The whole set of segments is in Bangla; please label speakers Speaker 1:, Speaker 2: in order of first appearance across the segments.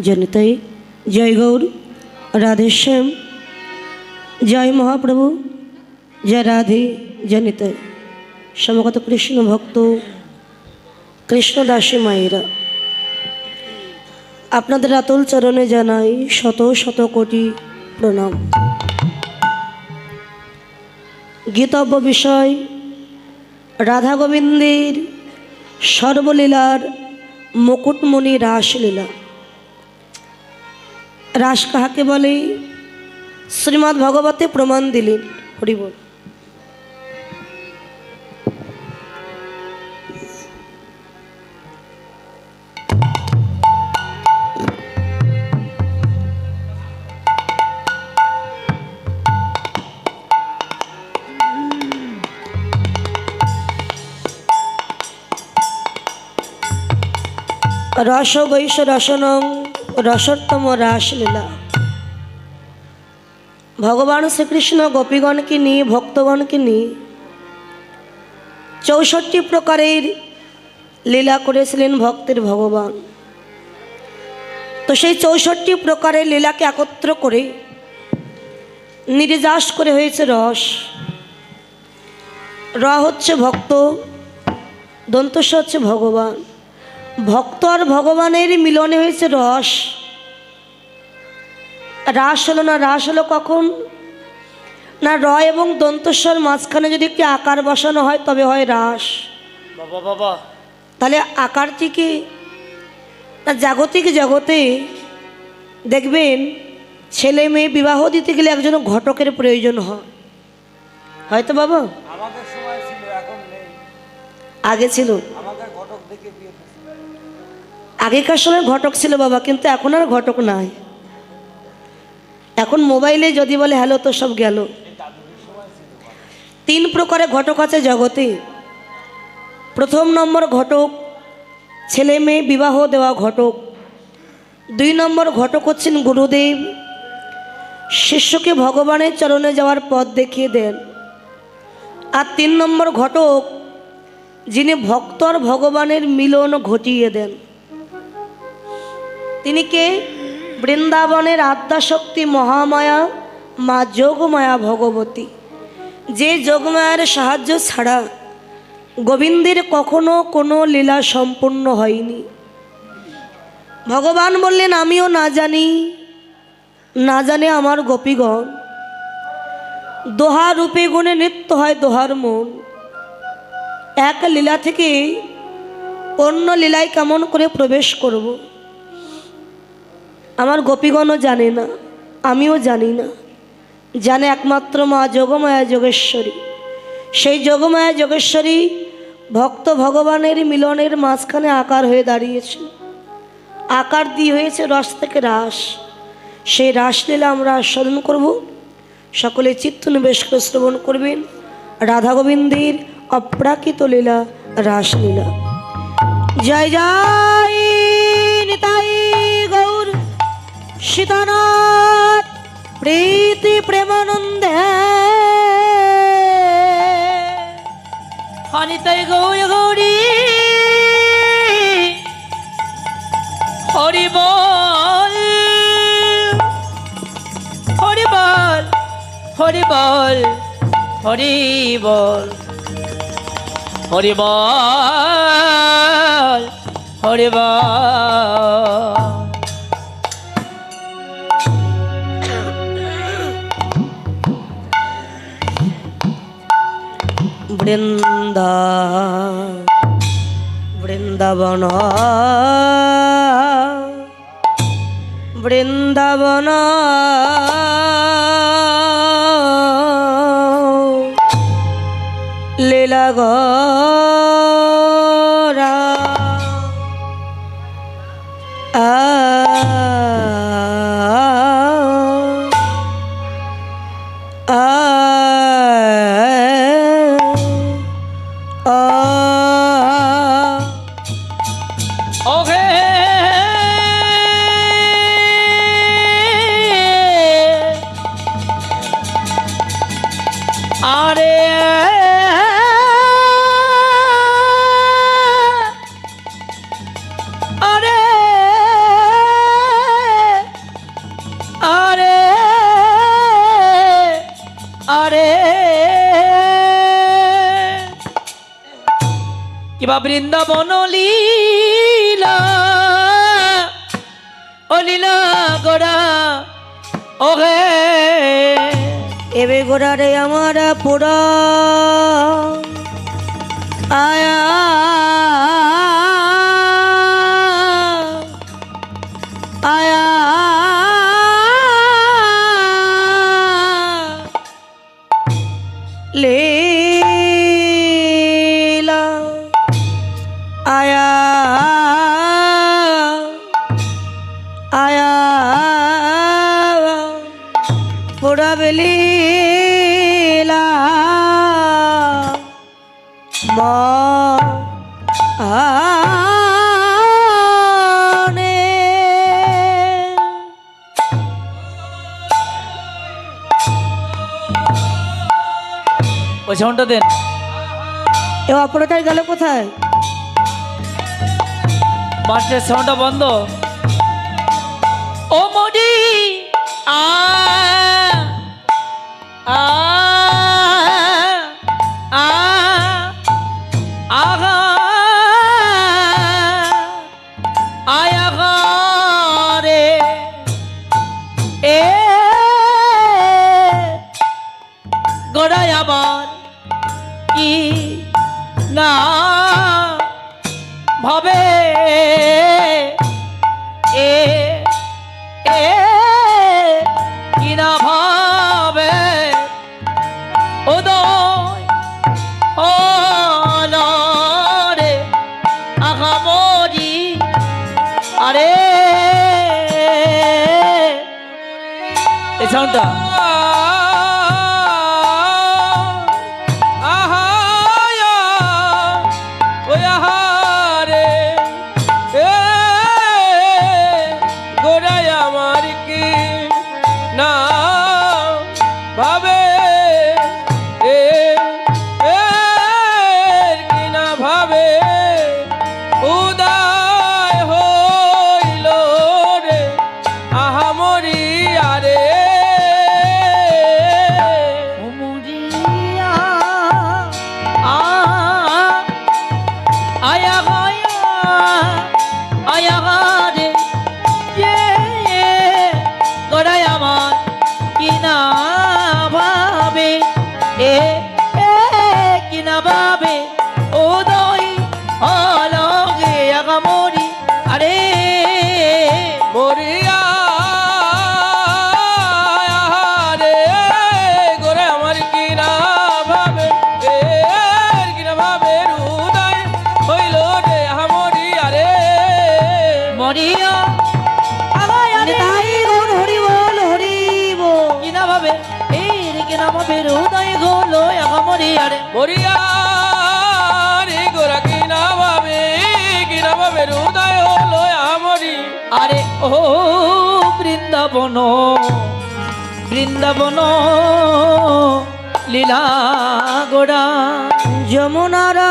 Speaker 1: জনিতাই। জয় গৌর রাধেশ্যাম জয় মহাপ্রভু, জয় রাধে জনিতাই। সমগত কৃষ্ণ ভক্ত কৃষ্ণদাসী মায়েরা। আপনাদের আতল চরণে জানাই শত শত কোটি প্রণাম। গীতব্য বিষয়, রাধা গোবিন্দের সর্বলীলার মুকুটমণি রাসলীলা। রাস কাহাকে বলে? শ্রীমৎ ভগবতে প্রমাণ দিলেন। হরিবল রস বৈশ রসনং রসোত্তম রাসলীলা। ভগবান শ্রীকৃষ্ণ গোপীগণকে নিয়ে, ভক্তগণকে নিয়ে চৌষট্টি প্রকারের লীলা করেছিলেন ভক্তের ভগবান। তো সেই চৌষট্টি প্রকারের লীলাকে একত্র করে নির্যাস করে হয়েছে রস। র হচ্ছে ভক্ত দন্তস হচ্ছে ভগবান। ভক্ত আর ভগবানের মিলনে হয়েছে রস। রাস হলো না রাস হলো কখন? না র এবং দন্তস্বর মাঝখানে যদি একটি আকার বসানো হয় তবে হয় রাস।
Speaker 2: বাবা বাবা।
Speaker 1: তাহলে আকারটিকে না জাগতিক জগতে দেখবেন ছেলে মেয়ে বিবাহ দিতে গেলে একজন ঘটকের প্রয়োজন হয়। হয়তো বাবা? আগে ছিল।
Speaker 2: আমাদের ঘটক দেখে বিয়ে।
Speaker 1: আগেকার সময় ঘটক ছিল বাবা, কিন্তু এখন আর ঘটক নাই। এখন মোবাইলে যদি বলে, হ্যালো, তো সব গেল। তিন প্রকারের ঘটক আছে জগতে। প্রথম নম্বর ঘটক ছেলে মেয়ে বিবাহ দেওয়া ঘটক। দুই নম্বর ঘটক হচ্ছেন গুরুদেব। শিষ্যকে ভগবানের চরণে যাওয়ার পথ দেখিয়ে দেন। আর তিন নম্বর ঘটক, যিনি ভক্ত আর ভগবানের মিলন ঘটিয়ে দেন। তিনি কে? বৃন্দাবনের আত্মাশক্তি মহামায়া, মা যোগমায়া ভগবতী। যে যোগমায়ার সাহায্য ছাড়া গোবিন্দের কখনো কোনো লীলা সম্পূর্ণ হয়নি। ভগবান বললেন, আমিও না জানি, না জানে আমার গোপীগণ। দোহা রূপে গুণে নৃত্য হয় দোহার মন। এক লীলা থেকে অন্য লীলায় কেমন করে প্রবেশ করব? আমার গোপীগণও জানে না, আমিও জানি না। জানে একমাত্র মা যোগমায়া যোগেশ্বরী। সেই যোগমায়া যোগেশ্বরী ভক্ত ভগবানের মিলনের মাঝখানে আকার হয়ে দাঁড়িয়েছে। আকার দিয়ে হয়েছে রস থেকে রাস। সেই রাসলীলা আমরা আস্বাদন করব। সকলে চিত্ত নিবেশ করে শ্রবণ করবেন। রাধা গোবিন্দের অপ্রাকৃত লীলা রাসলীলা জয় জয় গৌর সীতানাথ প্রীতি প্রেমানন্দে।
Speaker 2: অনিতাই গৌর গৌরী। হরি বল হরি বল হরি বল
Speaker 1: বৃন্দা বৃন্দাবন বৃন্দাবন। লীলাগরা আ আ
Speaker 2: আরে আরে। কিবা বৃন্দাবন লীলা, ও লীলা গোড়া, ওহে।
Speaker 1: এবে গোড়া রে আমার পোড়া। আয়া আয়া।
Speaker 2: ওই সাউন্ডটা দেন।
Speaker 1: এ অপরটাই গেল কোথায়?
Speaker 2: মাস্টার সাউন্ডটা বন্ধ। ও আ আ আ সাউন্ডটা
Speaker 3: এ
Speaker 2: এ কি না ভাবে? উদয় অলগে আগামরি। আরে
Speaker 3: মরিয়া
Speaker 2: কিনা ভাবে হৃদয় গোলো আগামরি আরে
Speaker 3: মরিয়া রে গোরা কি না ভাবে কি না ভাবে হৃদয় হলো আমরি
Speaker 2: আরে ও বৃন্দাবন বৃন্দাবন লীলা গোড়া।
Speaker 1: যমুনারা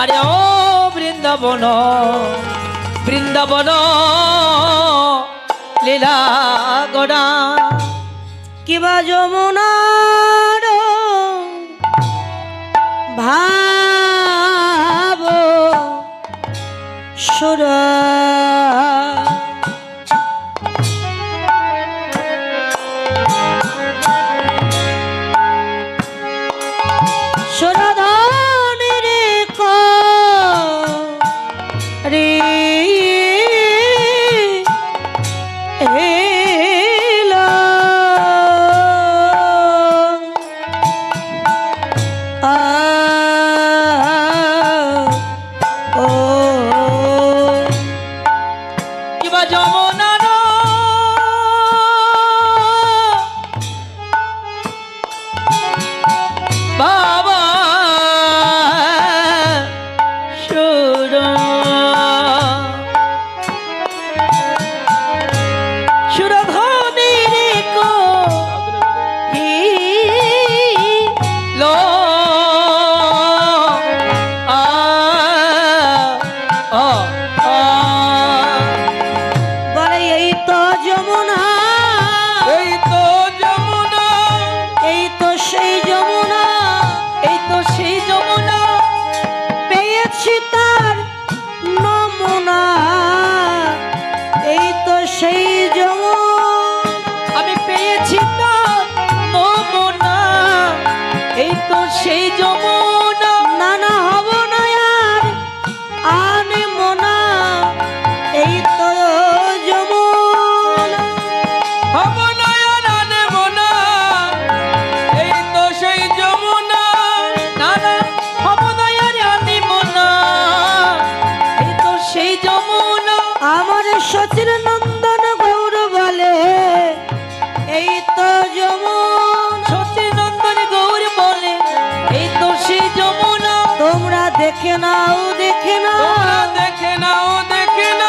Speaker 2: আরে ও বৃন্দাবন বৃন্দাবন লীলা গড়া।
Speaker 1: কিবা যমুনার ভাব সুরা
Speaker 2: বাবা যমুনা বাবা সুর সুরধনি কো লো। আ।
Speaker 1: দেখে নাও দেখে নাও।
Speaker 3: দেখে নাও দেখে নাও।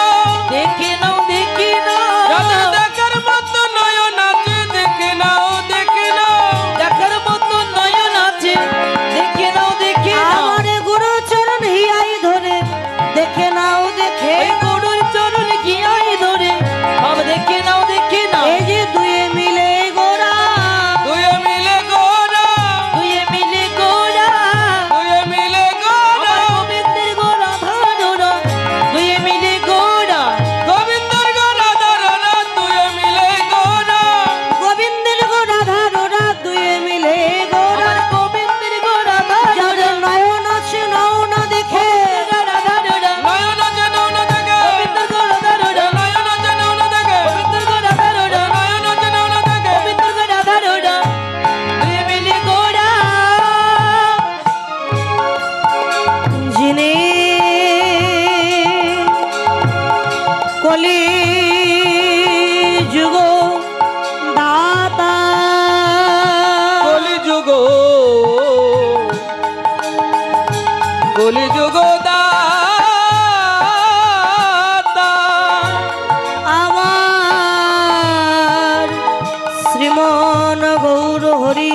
Speaker 1: গৌর হরি।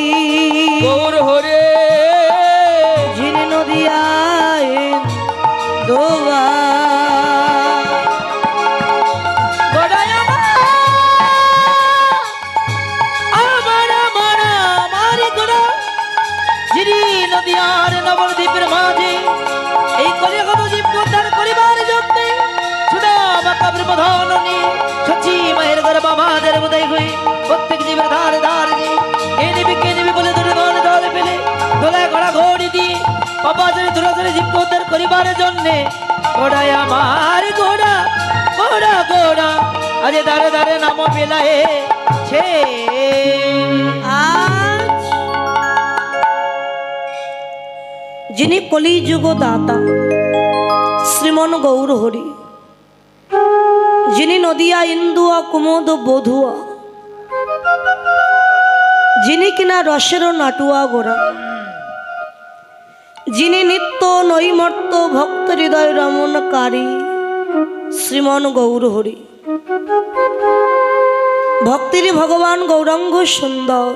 Speaker 3: গৌর হরি
Speaker 2: করিবার জন্যে। ঘোড়ায় আমার ঘোড়া ঘোড়া ঘোড়া। আরে দারে দারে নাম বেলায় ছে।
Speaker 1: যিনি কলিযুগ দাতা শ্রীমন গৌরহরি যিনি নদিয়া, ইন্দুয়া, কুমুদ, বধুয়া, যিনি কিনা রসেরও নাটুয়া গোড়া যিনি নিত্য নৈমর্ত ভক্ত হৃদয় রমণকারী, শ্রীমন গৌরহরি ভক্তির ভগবান গৌরাঙ্গ সুন্দর,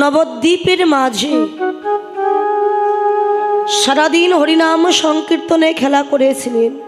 Speaker 1: নবদ্বীপের মাঝে। সারাদিন হরিনাম সংকীর্তনে খেলা করেছিলেন।